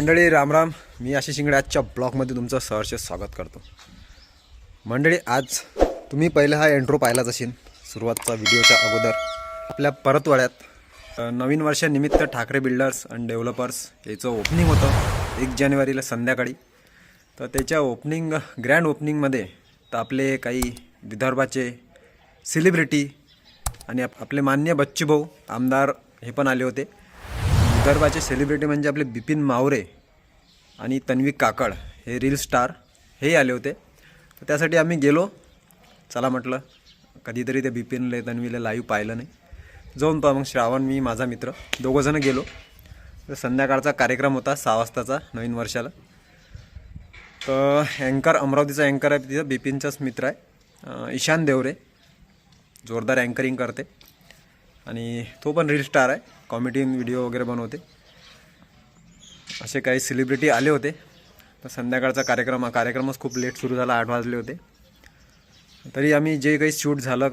मंडळी रामराम मी आशिष शिंगडे आजच्या ब्लॉगमध्ये तुमचं सहर्ष स्वागत करतो. मंडळी आज तुम्ही पहिला हा एंट्रो पाहिलाच असेल सुरुवातचा व्हिडिओच्या अगोदर. आपल्या परतवाड्यात नवीन वर्षानिमित्त ठाकरे बिल्डर्स आणि डेव्हलपर्स याचं ओपनिंग होतं एक जानेवारीला संध्याकाळी. तर त्याच्या ओपनिंग ग्रँड ओपनिंगमध्ये तर आपले काही विदर्भाचे सेलिब्रिटी आणि आप- आपले मान्य बच्चूभाऊ आमदार हे पण आले होते. विदर्भाचे सेलिब्रिटी म्हणजे आपले बिपिन मावरे आणि तन्वी काकड हे रील स्टार हे आले होते. तर त्यासाठी आम्ही गेलो. चला म्हटलं कधीतरी ते बिपिनले तन्वीला लाईव्ह पाहिलं नाही. जाऊन पहा मग श्रावण मी माझा मित्र दोघंजणं गेलो. तर संध्याकाळचा कार्यक्रम होता सहा वाजताचा नवीन वर्षाला. तर अँकर अमरावतीचा अँकर आहे तिथं बिपिनचाच मित्र आहे. ईशान देवरे जोरदार अँकरिंग करते. आणि तो पण रील स्टार आहे. कॉमेडी व्हिडिओ वगैरे बनवते. असे काही सेलिब्रिटी आले होते. तर संध्याकाळचा कार्यक्रम हा कार्यक्रमच खूप लेट सुरू झाला आठ वाजले होते. तरी आम्ही जे काही शूट झालं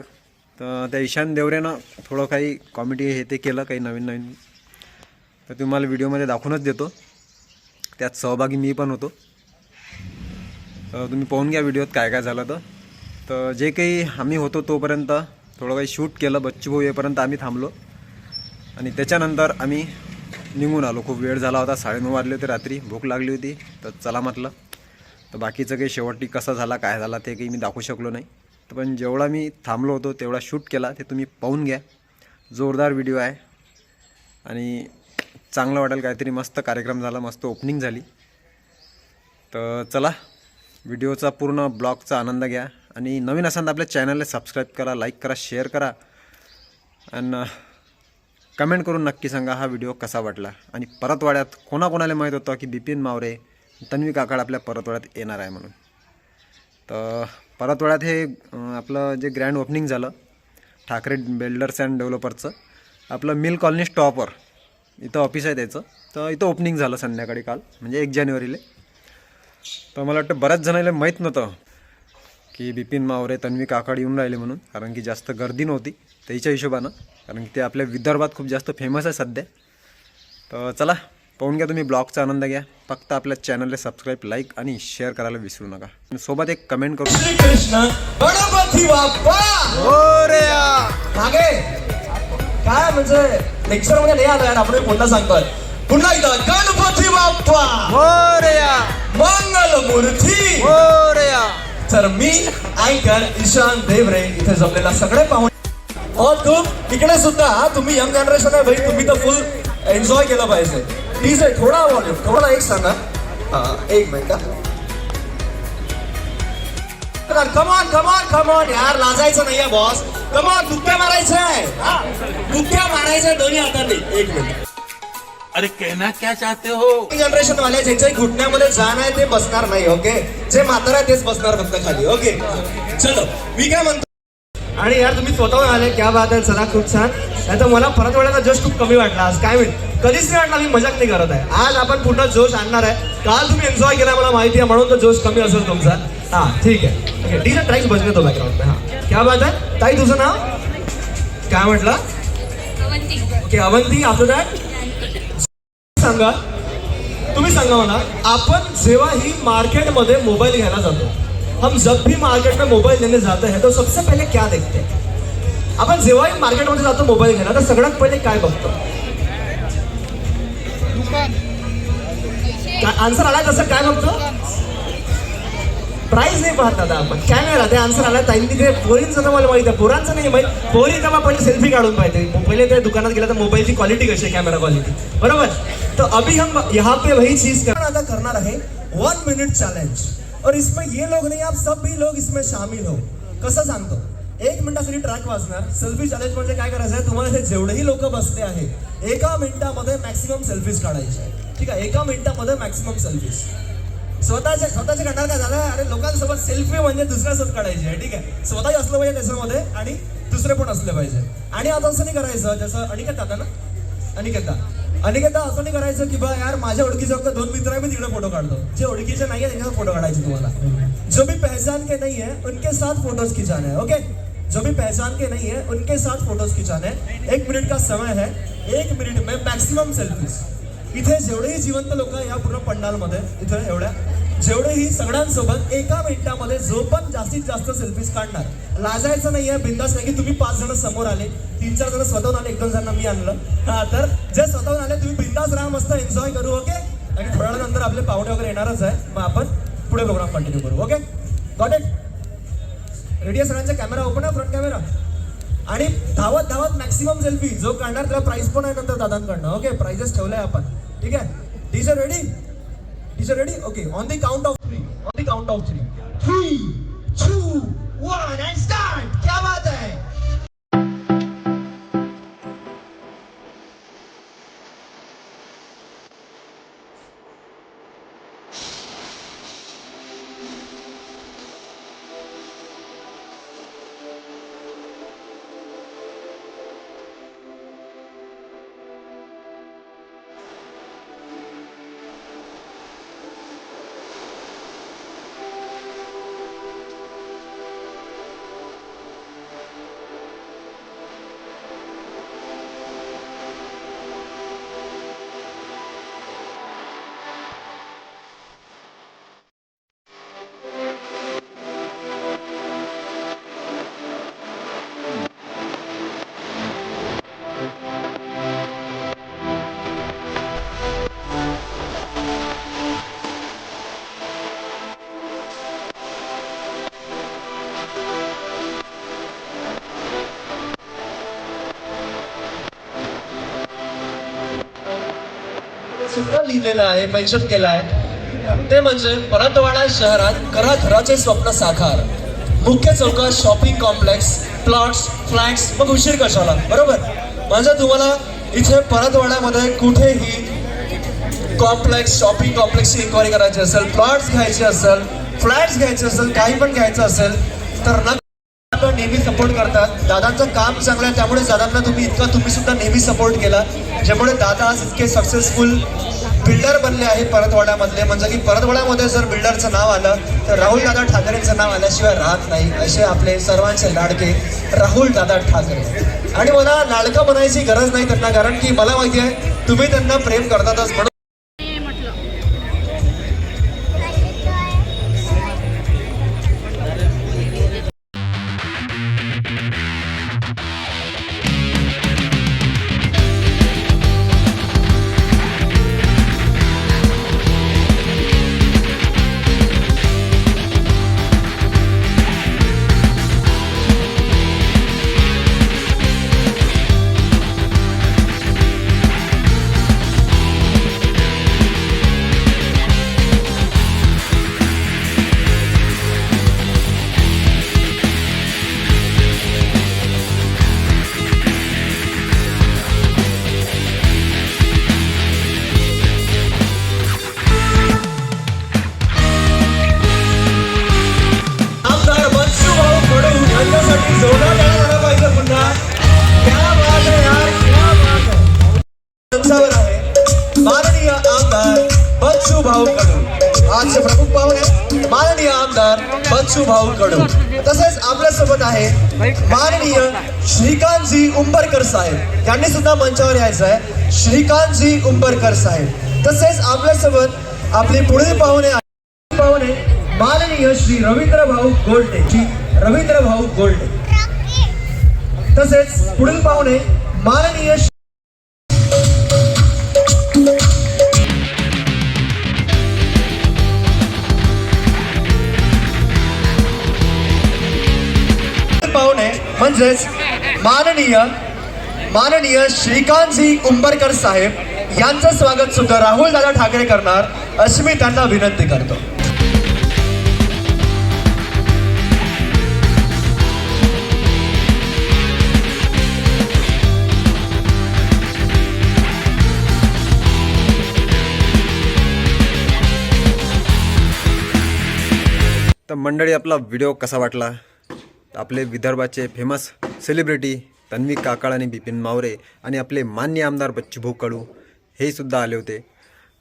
तर त्या ईशान देवरेनं थोडं काही कॉमेडी हे ते केलं काही नवीन नवीन. तर तुम्हाला व्हिडिओमध्ये दाखवूनच देतो. त्यात सहभागी मी पण होतो. तर तुम्ही पाहून घ्या व्हिडिओत काय काय झालं तर तर जे काही आम्ही होतो तोपर्यंत थोडं काही शूट केलं बच्चू भाऊ येईपर्यंत आम्ही थांबलो. आणि त्याच्यानंतर आम्ही निघून आलो. खूप वेळ झाला होता साडेनऊ वाजले होते रात्री. भूक लागली होती तर चला म्हटलं. तर बाकीचं काही शेवटी कसं झाला काय झाला ते काही मी दाखवू शकलो नाही. तर पण जेवढा मी थांबलो होतो तेवढा शूट केला ते तुम्ही पाहून घ्या. जोरदार व्हिडिओ आहे. आणि चांगलं वाटेल काहीतरी मस्त कार्यक्रम झाला मस्त ओपनिंग झाली. तर चला व्हिडिओचा पूर्ण ब्लॉगचा आनंद घ्या. आणि नवीन असाल तर आपल्या चॅनलला सबस्क्राईब करा लाईक करा शेअर करा. आणि कमेंट करून नक्की सांगा हा व्हिडिओ कसा वाटला. आणि परतवाड्यात कोणाकोणाला माहीत होतं की बिपिन मावरे तन्वी काकाड आपल्या परतवाड्यात येणार आहे म्हणून. तर परतवाड्यात हे आपलं जे ग्रँड ओपनिंग झालं ठाकरे बिल्डर्स अँड डेव्हलपरचं आपलं मिल कॉलनी स्टॉपर इथं ऑफिस आहे त्याचं. तर इथं ओपनिंग झालं संध्याकाळी काल म्हणजे एक जानेवारीला. तर मला वाटतं बऱ्याच जणांना माहीत नव्हतं की बिपिन मावरे तन्वी काकाड येऊन राहिले म्हणून कारण की जास्त गर्दी नव्हती त्याच्या हिशोबानं. कारण की ते आपल्या विदर्भात खूप जास्त फेमस आहे सध्या. तर चला पाहून घ्या तुम्ही ब्लॉगचा आनंद घ्या. फक्त आपल्या चॅनलला सबस्क्राईब लाईक आणि शेअर करायला विसरू नका. आणि सोबत एक कमेंट करू. मागे! काय म्हणजे लेक्चरमध्ये नाही आलं आपण पुन्हा सांगतोय. पुन्हा एकदा गणपती बाप्पा! मंगल मूर्ती तर मी अँकर ईशान देवरे इथे जमलेला सगळे पाहून और तुम इकडे सुद्धा तुम्ही यंग जनरेशन आहे भाई तुम्ही तर फुल एन्जॉय केलं पाहिजे. प्लीज आहे थोडा वॉल्यूम थोडा एक सांगा. एक मिनिट कमॉन कमॉन कमॉन यार लाजायचं नाहीये बॉस कमॉन दुक्क्या मारायचंय हा, दुक्क्या मारायचंय दोन्ही हातांनी. एक मिनिट अरे कहना क्या चाहते हो? जनरेशन वाले ज्यांच्या घुटण्यामध्ये जाण आहे ते बसणार नाही ओके जे म्हातारा आहे तेच बसणार फक्त खाली ओके चलो मी काय म्हणतो? आणि यार तुम्ही स्वतःहून आले क्या बात आहे चला खूप छान. नाही तर मला परत वेळेला जोश खूप कमी वाटला आज. काय होईल कधीच नाही वाटला मी मजाक नाही करत आहे. आज आपण पुन्हा जोश आणणार आहे. काल तुम्ही एन्जॉय केला मला माहिती आहे म्हणून तर जोश कमी असेल तुमचा. हा ठीक आहे. ओके आहे ट्रॅक्स बसले तो बॅकग्राऊंड हा. क्या बात आहे ताई तुझं नाव? काय म्हटलं? ओके अवंती आफ्टर दॅट सांगा. तुम्ही सांगा मला आपण जेव्हा ही मार्केटमध्ये मोबाईल घ्यायला जातो हम जब भी मार्केट में मोबाइल लेने जाते हैं तो सबसे पहले क्या देखते हैं? आपण जेव्हाही मार्केटमध्ये जातो मोबाईल घ्यायला तर सगळ्यात पहिले काय बघतो? आन्सर आला तसं काय बघतो? प्राईस नाही पाहत दादा आपण. कॅमेरा ते आन्सर आला ताईंनी ते पोरींचं तर मला माहिती आहे पोरांचं नाही माहीत. पोरी तेव्हा पहिले सेल्फी काढून पाहिजे पहिले ते दुकानात गेला तर मोबाईलची क्वालिटी कशी आहे कॅमेरा क्वालिटी बरोबर? तो अभी हम यहाँ पे वही चीज आता करणार आहे वन मिनिट चॅलेंज और इसमें ये लोग नहीं आप सब भी लोग इसमें शामिल हो। कसं सांगतो? एक मिनिटासाठी ट्रॅक वाजणार. सेल्फी चॅलेंज म्हणजे काय करायचं आहे? तुम्हाला हे जेवढेही लोक बसले आहे एका मिनिटामध्ये मॅक्सिमम सेल्फीज काढायचे आहे. ठीक आहे? एका मिनिटामध्ये मॅक्सिमम सेल्फीज स्वतःच्या स्वतःचे करणार काय झालं अरे लोकांसोबत सेल्फी म्हणजे दुसऱ्यासोबत काढायची आहे. ठीक आहे? स्वतःही असलं पाहिजे त्याच्यामध्ये आणि दुसरे पण असले पाहिजे. आणि आता असं नाही करायचं जसं अनिकेत आता ना? अनिकेता अनिकेता असं नाही करायचं की बा यार माझ्या ओळखीचे फक्त दोन मित्र आहे मी तिकडे फोटो काढतो. जे ओळखीचे नाही आहे त्यांच्यावर फोटो काढायचे तुम्हाला. जो भी पहचान के नाही आहे उनके साथ फोटोज खिंचाने ओके जो भी पहचान के नहीं है उनके साथ फोटोज खिंचाने एक मिनिट का समय है? एक मिनिट में मॅक्सिमम सेल्फीज इथे जेवढेही जिवंत लोक या पूर्ण पंडालमध्ये इथे एवढ्या जेवढेही सगळ्यांसोबत एका मिनिटामध्ये जो पण जास्तीत जास्त सेल्फीज काढणार लाजायचं नाहीये. बिंदास नाही की तुम्ही पाच जण समोर आले तीन चार जण स्वतःहून आले एक दोन जणांना मी आणलं. हा तर जे स्वतःहून आले तुम्ही बिंदास राहा मस्त एन्जॉय करू ओके आणि थोड्या वेळानंतर आपले पाहुणे वगैरे येणारच आहे. मग आपण पुढे प्रोग्राम कंटिन्यू करू ओके गॉट इट रेडिओ सगळ्यांचा? कॅमेरा ओपन आहे फ्रंट कॅमेरा आणि धावत धावत मॅक्सिमम सेल्फी जो काढणार त्याला प्राइस पण आहे नंतर दादांकडनं ओके प्राइजेस ठेवलाय आपण. ठीक आहे? Teacher ready teacher ready okay on the count of three on the count of three three two one and सुद्धा लिहिलेलं आहे मेन्शन केलं आहे. ते म्हणजे परतवाडा शहरात घराघराचे स्वप्न साकार. मुख्य चौकात शॉपिंग कॉम्प्लेक्स प्लॉट्स फ्लॅट्स मग उशीर कशाला बरोबर? म्हणजे तुम्हाला इथे परतवाड्यामध्ये कुठेही कॉम्प्लेक्स शॉपिंग कॉम्प्लेक्सची इन्क्वायरी करायची असेल प्लॉट्स घ्यायचे असेल फ्लॅट्स घ्यायचे असेल काही पण घ्यायचं असेल तर न सपोर्ट करतात. दादांचं काम चांगलं आहे त्यामुळे दादांना तुम्ही इतका तुम्ही सुद्धा नेहमी सपोर्ट केला. ज्यामुळे दादा आज इतके सक्सेसफुल बिल्डर बनले आहे परतवाड्यामधले. म्हणजे की परतवाड्यामध्ये जर बिल्डरचं नाव आलं तर राहुल दादा ठाकरेंचं नाव आल्याशिवाय राहत नाही असे आपले सर्वांचे लाडके राहुल दादा ठाकरे. आणि मला लाडका बनायची गरज नाही त्यांना कारण की मला माहिती आहे तुम्ही त्यांना प्रेम करतातच म्हणून. आहे. माननीय श्रीकांतजी उंबरकर साहेब. त्यांनी सुद्धा मंचावर यायचं आहे श्रीकांतजी उंबरकर साहेब. तसेच आपल्यासोबत आपले पुढील पाहुणे पाहुणे माननीय श्री रवींद्र भाऊ गोल्डे. श्री रवींद्र भाऊ गोल्डे. तसेच पुढील पाहुणे माननीय तसेच माननीय माननीय श्रीकांतजी उंबरकर साहेब यांचं स्वागत सुद्धा राहुल दादा ठाकरे करणार अशी मी त्यांना विनंती करतो. तर मंडळी आपला व्हिडिओ कसा वाटला? आपले विदर्भाचे फेमस सेलिब्रिटी तन्वी काकाळ आणि बिपिन मावरे आणि आपले मान्य आमदार बच्चूभाऊ कडू हे सुद्धा आले होते.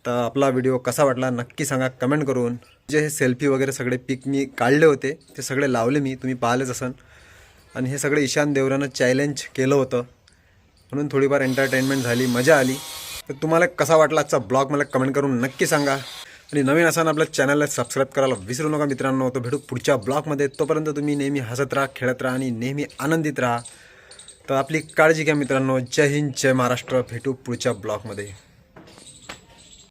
तर आपला व्हिडिओ कसा वाटला नक्की सांगा कमेंट करून. जे हे सेल्फी वगैरे सगळे पिक मी काढले होते ते सगळे लावले मी तुम्ही पाहिलेच असन. आणि हे सगळे ईशान देवरानं चॅलेंज केलं होतं. म्हणून थोडीफार एंटरटेनमेंट झाली मजा आली. तर तुम्हाला कसा वाटला आजचा ब्लॉग मला कमेंट करून नक्की सांगा. आणि नवीन असाल आपल्या चॅनलला सबस्क्राईब करायला विसरू नका मित्रांनो. तो भेटू पुढच्या ब्लॉगमध्ये. तोपर्यंत तुम्ही नेहमी हसत राहा खेळत राहा आणि नेहमी आनंदित राहा. तर आपली काळजी घ्या मित्रांनो. जय हिंद जय महाराष्ट्र. भेटू पुढच्या ब्लॉगमध्ये.